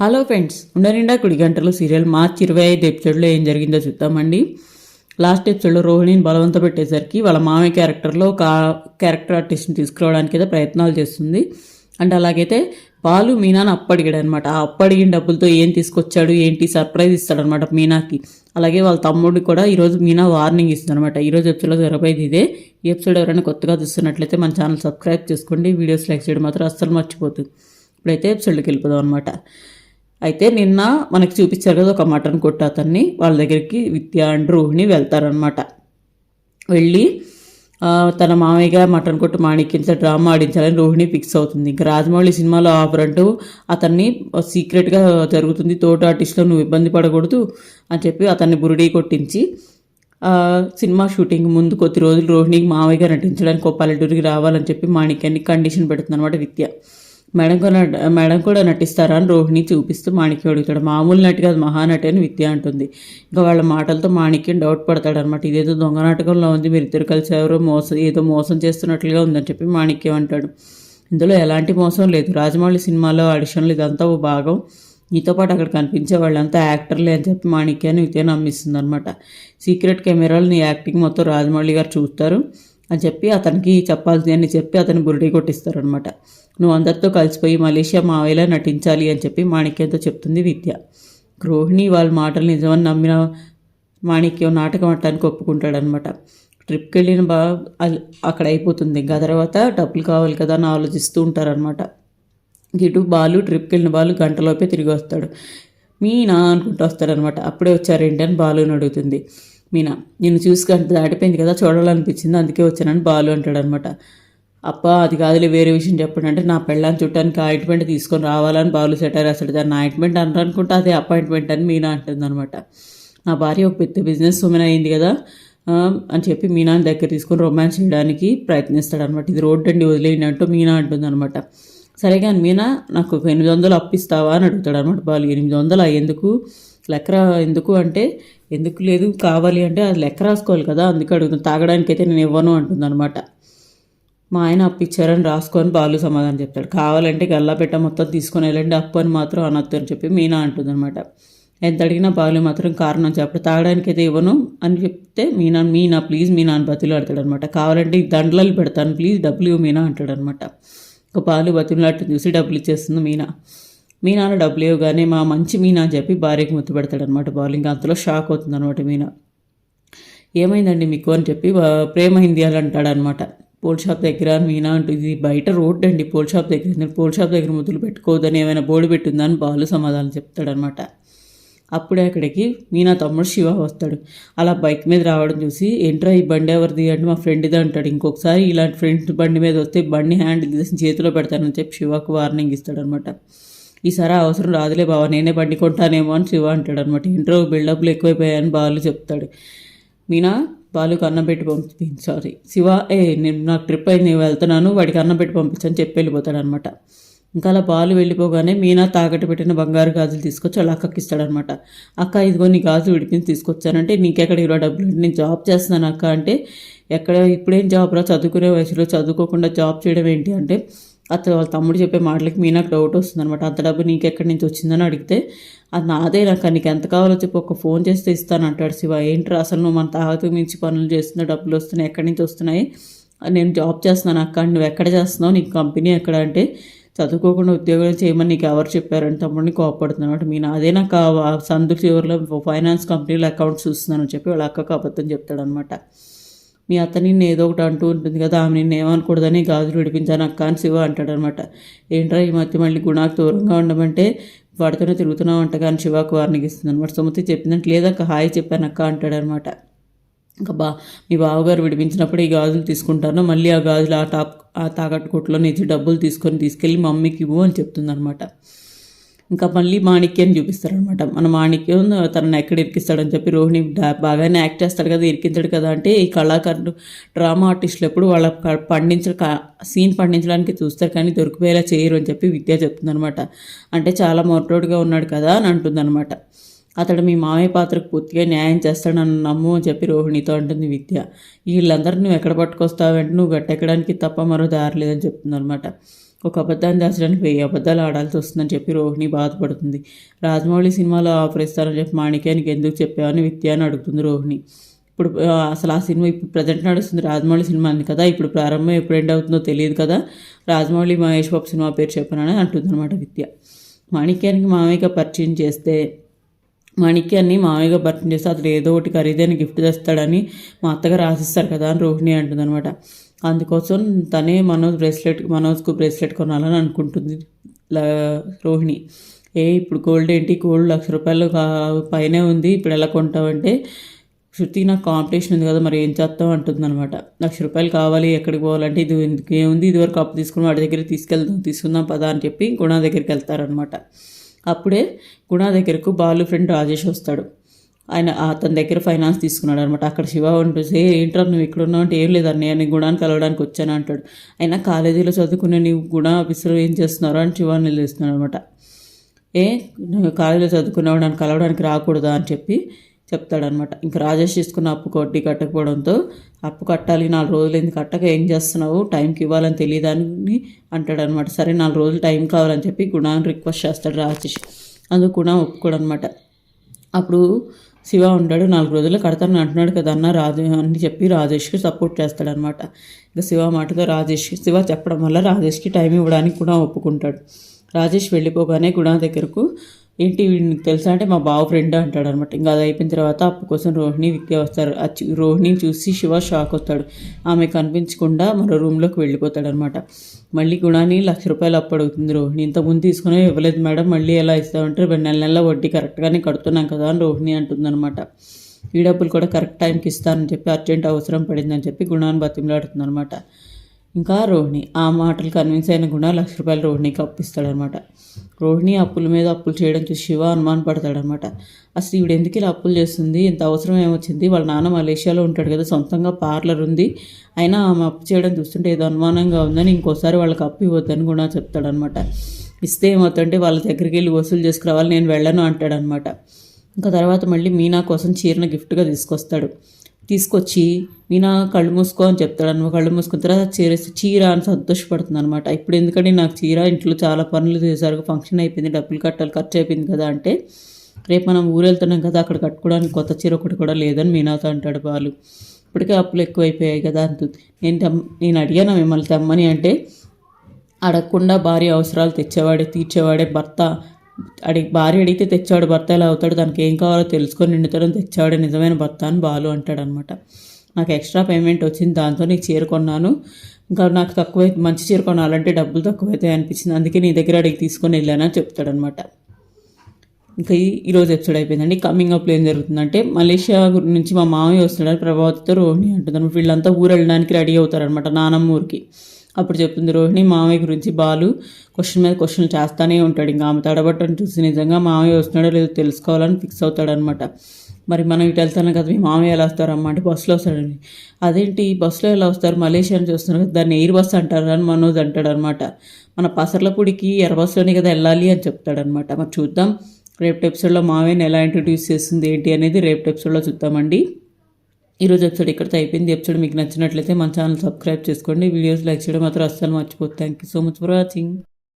Hello friends ఉండనిండా కుడి గంటలు serial మార్చి ఇరవై ఐదు ఎపిసోడ్లో ఏం జరిగిందో చూద్దామండి. లాస్ట్ ఎపిసోడ్లో రోహిణిని బలవంత పెట్టేసరికి వాళ్ళ మామయ్య క్యారెక్టర్లో ఒక క్యారెక్టర్ ఆర్టిస్ట్ని తీసుకురావడానికి అయితే ప్రయత్నాలు చేస్తుంది. అండ్ అలాగైతే బాలు మీనాను అప్పడిగాడు అనమాట ఆ అప్పడిగిన డబ్బులతో ఏం తీసుకొచ్చాడు ఏంటి సర్ప్రైజ్ ఇస్తాడనమాట మీనాకి. అలాగే వాళ్ళ తమ్ముడికి కూడా ఈరోజు మీనా వార్నింగ్ ఇస్తుంది అనమాట ఈరోజు ఎపిసోడ్లో జరగబోయేది ఇదే. ఈ ఎపిసోడ్ ఎవరైనా కొత్తగా చూస్తున్నట్లయితే మన ఛానల్ సబ్స్క్రైబ్ చేసుకోండి. వీడియోస్ లైక్ చేయడం మాత్రం అస్సలు మర్చిపోతుంది ఇప్పుడైతే ఎపిసోడ్కి వెళ్ళిపోదాం అనమాట అయితే నిన్న మనకి చూపించారు కదా ఒక మటన్ కొట్టు అతన్ని వాళ్ళ దగ్గరికి విద్య అండ్ రోహిణి వెళ్తారనమాట వెళ్ళి తన మామయ్యగా మటన్ కొట్టు మాణిక్యంత డ్రామా ఆడించాలని రోహిణి ఫిక్స్ అవుతుంది. ఇంకా రాజమౌళి సినిమాలో ఆఫర్ అంటూ అతన్ని సీక్రెట్గా జరుగుతుంది తోట ఆర్టిస్ట్లో నువ్వు ఇబ్బంది పడకూడదు అని చెప్పి అతన్ని బురిడీ కొట్టించి సినిమా షూటింగ్ ముందు కొద్ది రోజులు రోహిణికి మామయ్యగా నటించడానికి ఒక పల్లెటూరికి రావాలని చెప్పి మాణిక్యాన్ని కండిషన్ పెడుతుంది అనమాట విద్య. మేడం కూడా మేడం కూడా నటిస్తారా అని రోహిణి చూపిస్తూ మాణిక్యం అడుగుతాడు. మామూలు నటి కాదు మహానటి అని విద్య అంటుంది. ఇంకా వాళ్ళ మాటలతో మాణిక్యం డౌట్ పడతాడు అనమాట ఇదేదో దొంగ నాటకంలో ఉంది మీరు ఇద్దరు కలిసి ఎవరో మోసం ఏదో మోసం చేస్తున్నట్లుగా ఉందని చెప్పి మాణిక్యం అంటాడు. ఇందులో ఎలాంటి మోసం లేదు. రాజమౌళి సినిమాలో ఆడిషన్లు ఇదంతా ఓ భాగం. నీతో పాటు అక్కడ కనిపించే వాళ్ళంతా యాక్టర్లే అని చెప్పి మాణిక్యాన్ని విద్య నమ్మిస్తుంది అనమాట సీక్రెట్ కెమెరాలు నీ యాక్టింగ్ మొత్తం రాజమౌళి గారు చూస్తారు అని చెప్పి అతనికి చెప్పాల్సిందని చెప్పి అతని బురిడి కొట్టిస్తారు అనమాట నువ్వు అందరితో కలిసిపోయి మలేషియా మావేలా నటించాలి అని చెప్పి మాణిక్యంతో చెప్తుంది విద్య. గృహిణి వాళ్ళ మాటలు నిజమని నమ్మిన మాణిక్యం నాటకం ఆడటానికి ఒప్పుకుంటాడనమాట ట్రిప్కి వెళ్ళిన బా అక్కడ అయిపోతుంది. ఇంకా తర్వాత డబ్బులు కావాలి కదా అని ఆలోచిస్తూ ఉంటారనమాట ఇటు బాలు ట్రిప్కి వెళ్ళిన బాలు గంటలోపే తిరిగి వస్తాడు. మీనా అనుకుంటూ వస్తాడనమాట అప్పుడే వచ్చారేంటి అని బాలుని అడుగుతుంది. మీనా నిన్ను చూసి గంట దాటిపోయింది కదా చూడాలనిపించింది అందుకే వచ్చానని బాలు అంటాడనమాట అప్ప అది కాదులే వేరే విషయం చెప్పండి. అంటే నా పెళ్ళాన్ని చుట్టానికి ఆయింట్మెంట్ తీసుకొని రావాలని బాలు సెటర్ అసలు దాన్ని ఆయింట్మెంట్ అంటారు అనుకుంటే అదే అపాయింట్మెంట్ అని మీనా అంటుందన్నమాట. నా భార్య ఒక పెద్ద బిజినెస్ ఉమెన్ అయింది కదా అని చెప్పి మీనాని దగ్గర తీసుకొని రొమాన్స్ చేయడానికి ప్రయత్నిస్తాడనమాట ఇది రోడ్డు అండి వదిలేయనంటూ మీనా అంటుందన్నమాట. సరే కానీ మీనా నాకు ఒక ఎనిమిది వందలు అప్పిస్తావా అని అడుగుతాడు అనమాట బాలు. ఎనిమిది వందలు ఎందుకు లెక్క ఎందుకు అంటే ఎందుకు లేదు కావాలి అంటే అది లెక్క రాసుకోవాలి కదా అందుకే అడుగుతాను తాగడానికి అయితే నేను ఇవ్వను అంటుందన్నమాట. మా ఆయన అప్పిచ్చారని రాసుకొని బాలు సమాధానం చెప్తాడు. కావాలంటే గల్లాపెట్ట మొత్తం తీసుకొని వెళ్ళండి అప్పు అని మాత్రం అనొద్దు అని చెప్పి మీనా అంటుందన్నమాట. ఎంత అడిగినా బాలు మాత్రం కారణం చెప్పడు. తాగడానికి అయితే ఇవ్వను అని చెప్తే మీనా మీనా ప్లీజ్ మీనా అని బతిలో అనమాట కావాలంటే దండలలు దండలు పెడతాను ప్లీజ్ డబ్బులు ఇవ్వు మీనా అంటాడు అనమాట ఒక బాలు బతిలాట చూసి డబ్బులు ఇచ్చేస్తుంది మీనా. మీనాను డబ్బులు ఇవ్వగానే మా మంచి మీనా అని చెప్పి భార్యకి ముద్దు పెడతాడు అనమాట బాలు. ఇంకా అంతలో షాక్ అవుతుంది అనమాట మీనా. ఏమైందండి మీకు అని చెప్పి ప్రేమ హిందీ అని అంటాడనమాట పోల్ షాప్ దగ్గర మీనా అంటూ ఇది బయట రోడ్ అండి. పోల్ షాప్ దగ్గర నేను పోల్ షాప్ దగ్గర ముద్దులు పెట్టుకోవద్దని ఏమైనా బోర్డు పెట్టిందని బాలు సమాధానం చెప్తాడనమాట అప్పుడే అక్కడికి మీనా తమ్ముడు శివ వస్తాడు. అలా బైక్ మీద రావడం చూసి ఏంట్రా ఈ బండి ఎవరిది? అంటే మా ఫ్రెండ్ది అంటాడు. ఇంకొకసారి ఇలాంటి ఫ్రెండ్ బండి మీద వస్తే బండి హ్యాండిల్ తీసి చేతిలో పెడతానని చెప్పి శివకు వార్నింగ్ ఇస్తాడనమాట ఈసారి అవసరం రాదులే బావ నేనే బండి కొంటానేమో అని శివ అంటాడు అనమాట ఇంట్రో బిల్డప్లు ఎక్కువైపోయాయని బాలు చెప్తాడు. మీనా బాలుకి అన్నం పెట్టి పంపించింది సారీ శివ ఏ నేను నాకు ట్రిప్ అయింది నేను వెళ్తున్నాను వాడికి అన్నం పెట్టి పంపించని చెప్పి వెళ్ళిపోతాడు అనమాట ఇంకా అలా బాలు వెళ్ళిపోగానే మీనా తాకట్టు పెట్టిన బంగారు గాజులు తీసుకొచ్చి వాళ్ళ అక్కకి ఇస్తాడనమాట. అక్క ఇదిగో నీ గాజులు విడిపించి తీసుకొచ్చానంటే నీకెక్కడ ఇరవై డబ్బులు అంటే నేను జాబ్ చేస్తున్నాను అక్క. అంటే ఎక్కడ ఇప్పుడేం జాబ్ రా చదువుకునే వయసులో చదువుకోకుండా జాబ్ చేయడం ఏంటి అంటే అతను వాళ్ళ తమ్ముడు చెప్పే మాటలకి మీనాకు డౌట్ వస్తుంది అనమాట అంత డబ్బు నీకెక్కడి నుంచి వచ్చిందని అడిగితే అది నాదే నాకు నీకు ఎంత కావాలో చెప్పి ఒక ఫోన్ చేస్తే ఇస్తాను అంటాడు శివ. ఏంట్రా అసలు నువ్వు మన తాగతూ మించి పనులు చేస్తున్న డబ్బులు వస్తున్నాయి ఎక్కడి నుంచి వస్తున్నాయి? నేను జాబ్ చేస్తున్నాను అక్క నువ్వు ఎక్కడ చేస్తున్నావు? నీకు కంపెనీ ఎక్కడ అంటే చదువుకోకుండా ఉద్యోగాలు చేయమని నీకు ఎవరు చెప్పారని తమ్ముడిని కోపడుతున్నాడు మీ అదే నాకు సందు చివరిలో ఫైనాన్స్ కంపెనీలో అకౌంట్స్ చూస్తున్నానని చెప్పి వాళ్ళ అక్కకు అబద్ధం చెప్తాడనమాట మీ అత్త నిన్ను ఏదో ఒకటి అంటూ ఉంటుంది కదా ఆమె నిన్ను ఏమనకూడదని గాజులు విడిపించాను అక్క అని శివ అంటాడనమాట ఏంట్రా ఈ మధ్య మళ్ళీ గుణాకు దూరంగా ఉండమంటే వాడితోనే తిరుగుతున్నావు అంట కానీ శివకు వార్నింగ్ ఇస్తుంది అనమాట సుమతి చెప్పిందంటే లేదక్క హాయ్ చెప్పాను అక్క అంటాడనమాట ఇంకా బా మీ బావగారు విడిపించినప్పుడు ఈ గాజులు తీసుకుంటాను మళ్ళీ ఆ గాజులు ఆ టాప్ ఆ తాకట్టు కొట్లో నుంచి డబ్బులు తీసుకొని తీసుకెళ్ళి మమ్మీకి ఇవ్వు అని చెప్తుందనమాట ఇంకా మళ్ళీ మాణిక్యం చూపిస్తారనమాట మన మాణిక్యం తనను ఎక్కడ ఇరికిస్తాడని చెప్పి రోహిణి బాగానే యాక్ట్ చేస్తాడు కదా ఇరికించాడు కదా అంటే ఈ కళాకారులు డ్రామా ఆర్టిస్టులు ఎప్పుడు వాళ్ళ పండించ సీన్ పండించడానికి చూస్తారు కానీ దొరికిపోయేలా చేయరు అని చెప్పి విద్య చెప్తుందనమాట అంటే చాలా మొరటోడుగా ఉన్నాడు కదా అని అంటుందన్నమాట. అతడు మీ మామయ్య పాత్రకు పూర్తిగా న్యాయం చేస్తాడని నమ్ము అని చెప్పి రోహిణితో అంటుంది విద్య. వీళ్ళందరూ నువ్వు ఎక్కడ పట్టుకొస్తావంటే నువ్వు గట్టెక్కడానికి తప్ప మరో దారి లేదని చెప్తుందనమాట ఒక అబద్ధాన్ని దాచడానికి వెయ్యి అబద్ధాలు ఆడాల్సి వస్తుందని చెప్పి రోహిణి బాధపడుతుంది. రాజమౌళి సినిమాలో ఆఫర్ ఇస్తారని చెప్పి మాణిక్యానికి ఎందుకు చెప్పావని విద్య అని అడుగుతుంది రోహిణి. ఇప్పుడు అసలు ఆ సినిమా ఇప్పుడు ప్రజెంట్ నడుస్తుంది. రాజమౌళి సినిమా అని కదా. ఇప్పుడు ప్రారంభం ఎప్పుడు ఎండ్ అవుతుందో తెలియదు కదా. రాజమౌళి మహేష్ బాబు సినిమా పేరు చెప్పనని అంటుంది అనమాట విద్య. మాణిక్యానికి మామయ్యగా పరిచయం చేస్తే మాణిక్యాన్ని మామయ్యగా భర్తం చేస్తే అతడు ఏదో ఒకటి ఖరీదైన గిఫ్ట్ తెస్తాడని మా అత్తగారు ఆశిస్తారు కదా అని రోహిణి అంటుందన్నమాట. అందుకోసం తనే మనోజ్ బ్రేస్లెట్ మనోజ్కు బ్రేస్లెట్ కొనాలని అనుకుంటుంది రోహిణి. ఏ ఇప్పుడు గోల్డ్ ఏంటి? గోల్డ్ లక్ష రూపాయలు పైనే ఉంది. ఇప్పుడు ఎలా కొంటావంటే శృతి నాకు కాంపిటీషన్ ఉంది కదా మరి ఏం చేస్తాం అంటుంది అనమాట లక్ష రూపాయలు కావాలి ఎక్కడికి పోవాలంటే ఇది ఏముంది? ఇదివరకు అప్పు తీసుకుని వాడి దగ్గర తీసుకెళ్దాం తీసుకుందాం పదా అని చెప్పి గుణ దగ్గరికి వెళ్తారనమాట అప్పుడే గుణ దగ్గరకు బాలు ఫ్రెండ్ రాజేష్ వస్తాడు. ఆయన అతని దగ్గర ఫైనాన్స్ తీసుకున్నాడు అనమాట అక్కడ శివ ఉంటుంది ఏంట్రా నువ్వు ఇక్కడ ఉన్నావు అంటే ఏం లేదు అన్నయ్య నేను గుణాన్ని కలవడానికి వచ్చాను అంటాడు. అయినా కాలేజీలో చదువుకునే నీవు గుణ ఆఫీసులో ఏం చేస్తున్నారో అని శివాన్ని నిలుస్తున్నాడు అనమాట ఏ నువ్వు కాలేజీలో చదువుకున్నావు నన్ను కలవడానికి రాకూడదా అని చెప్పి చెప్తాడనమాట. ఇంకా రాజేష్ తీసుకున్న అప్పు కొట్టి కట్టకపోవడంతో అప్పు కట్టాలి నాలుగు రోజులు ఎందుకు కట్టక ఏం చేస్తున్నావు? టైంకి ఇవ్వాలని తెలియదని అంటాడనమాట. సరే నాలుగు రోజులు టైం కావాలని చెప్పి గుణాన్ని రిక్వెస్ట్ చేస్తాడు రాజేష్. అందుకు గుణ ఒప్పుకోడనమాట. అప్పుడు శివ ఉంటాడు నాలుగు రోజులు కడతాను అంటున్నాడు కదా అన్న రాజు అని చెప్పి రాజేష్కి సపోర్ట్ చేస్తాడనమాట. ఇక శివ మాటతో రాజేష్ శివ చెప్పడం వల్ల రాజేష్కి టైం ఇవ్వడానికి కూడా ఒప్పుకుంటాడు. రాజేష్ వెళ్ళిపోగానే గుణ దగ్గరకు ఏంటి వీడికి తెలుసా అంటే మా బావ ఫ్రెండ్ అంటాడు అనమాట ఇంకా అది అయిపోయిన తర్వాత అప్పు కోసం రోహిణి విద్య వస్తారు. రోహిణి రోహిణిని చూసి శివ షాక్ అవుతాడు ఆమె కనిపించకుండా మరో రూమ్లోకి వెళ్ళిపోతాడు అనమాట మళ్ళీ గుణాన్ని లక్ష రూపాయలు అప్పు అడుగుతుంది రోహిణి. ఇంతకుముందు తీసుకునే ఇవ్వలేదు మేడం. మళ్ళీ ఎలా ఇస్తామంటే రెండు నెల నెల వడ్డీ కరెక్ట్గానే కడుతున్నాం కదా అని రోహిణి అంటుందన్నమాట ఈ డబ్బులు కూడా కరెక్ట్ టైంకి ఇస్తానని చెప్పి అర్జెంట్ అవసరం పడిందని చెప్పి గుణాన్ని బతిమలాడుతుంది అనమాట ఇంకా రోహిణి ఆ మాటలు కన్విన్స్ అయిన గుణ లక్ష రూపాయలు రోహిణికి అప్పిస్తాడనమాట. రోహిణి అప్పుల మీద అప్పులు చేయడం చూసి శివ అనుమాన పడతాడనమాట. అసలు ఈవిడ ఎందుకు ఇలా అప్పులు చేస్తుంది? ఇంత అవసరం ఏమొచ్చింది? వాళ్ళ నాన్న మలేషియాలో ఉంటాడు కదా సొంతంగా పార్లర్ ఉంది. అయినా ఆమె అప్పు చేయడం చూస్తుంటే ఏదో అనుమానంగా ఉందని ఇంకోసారి వాళ్ళకి అప్పు ఇవ్వద్దని కూడా చెప్తాడనమాట. ఇస్తే ఏమవుతుందంటే వాళ్ళ దగ్గరికి వెళ్ళి వసూలు చేసుకురావాలి నేను వెళ్ళను అంటాడనమాట. ఇంకా తర్వాత మళ్ళీ మీనా కోసం చీరను గిఫ్ట్గా తీసుకొస్తాడు. తీసుకొచ్చి మీనా కళ్ళు మూసుకో అని చెప్తాడు అనమాట. కళ్ళు మూసుకున్న తర్వాత చీర చీర అని సంతోషపడుతుంది అనమాట. ఇప్పుడు ఎందుకంటే నాకు చీర? ఇంట్లో చాలా పనులు చేశారు. ఫంక్షన్ అయిపోయింది. డబ్బులు కట్టాలి. ఖర్చు అయిపోయింది కదా అంటే రేపు మనం ఊరు వెళ్తున్నాం కదా అక్కడ కట్టుకోవడానికి కొత్త చీర ఒకటి కూడా లేదని మీనాతో అంటాడు బాలు. ఇప్పటికే అప్పులు ఎక్కువైపోయాయి కదా అంటుంది. నేను తెమ్ నేను అడిగాను మిమ్మల్ని తెమ్మని? అంటే అడగకుండా భార్య అవసరాలు తెచ్చేవాడే తీర్చేవాడే భర్త. అడిగి భార్య అడిగితే తెచ్చేవాడు భర్త ఎలా అవుతాడు? దానికి ఏం కావాలో తెలుసుకొని నిండుతరం తెచ్చేవాడే నిజమైన భర్త అని బాలు అంటాడనమాట. నాకు ఎక్స్ట్రా పేమెంట్ వచ్చింది దాంతో నీకు చీర కొన్నాను. ఇంకా నాకు తక్కువ మంచి చీర కొనాలంటే డబ్బులు తక్కువైతే అనిపించింది. అందుకే నీ దగ్గర అడిగి తీసుకొని వెళ్ళానని చెప్తాడనమాట ఇంకా ఈ ఈరోజు ఎపిసోడ్ అయిపోయిందండి. కమింగ్ అప్లో ఏం జరుగుతుందంటే మలేషియా నుంచి మా మామయ్య వస్తున్నాడు ప్రభావతితో రోహిణి అంటుంది వీళ్ళంతా ఊరు వెళ్ళడానికి రెడీ అవుతారనమాట నానమ్మ ఊరికి. అప్పుడు చెప్తుంది రోహిణి మామయ్య గురించి బాలు క్వశ్చన్ మీద క్వశ్చన్లు చేస్తానే ఉంటాడు. ఇంకా ఆమె తడబట్టని చూసి నిజంగా మామయ్య వస్తున్నాడో లేదో తెలుసుకోవాలని ఫిక్స్ అవుతాడనమాట మరి మనం ఇటు వెళ్తాను కదా మీ మామయ్య ఎలా వస్తారమ్మా అంటే బస్సులో వస్తాడని. అదేంటి? బస్సులో ఎలా వస్తారు? మలేషియా నుంచి వస్తున్నారు కదా దాన్ని ఎయిర్ బస్ అంటారు అని మనోజ్ అంటాడు అనమాట మన పసర్లపూడికి ఎర్ర బస్సులోనే కదా వెళ్ళాలి అని చెప్తాడనమాట. మరి చూద్దాం రేపు ఎపిసోడ్లో మావయ్యని ఎలా ఇంట్రడ్యూస్ చేస్తుంది ఏంటి అనేది రేపు ఎపిసోడ్లో చూద్దామండి. ఈరోజు ఎపిసోడ్ ఇక్కడితో అయిపోయింది. ఎపిసోడ్ మీకు నచ్చినట్లయితే మన ఛానల్ సబ్స్క్రైబ్ చేసుకోండి. వీడియోస్ లైక్ చేయడం మాత్రం అస్సలు మర్చిపోతుంది thank you so much for watching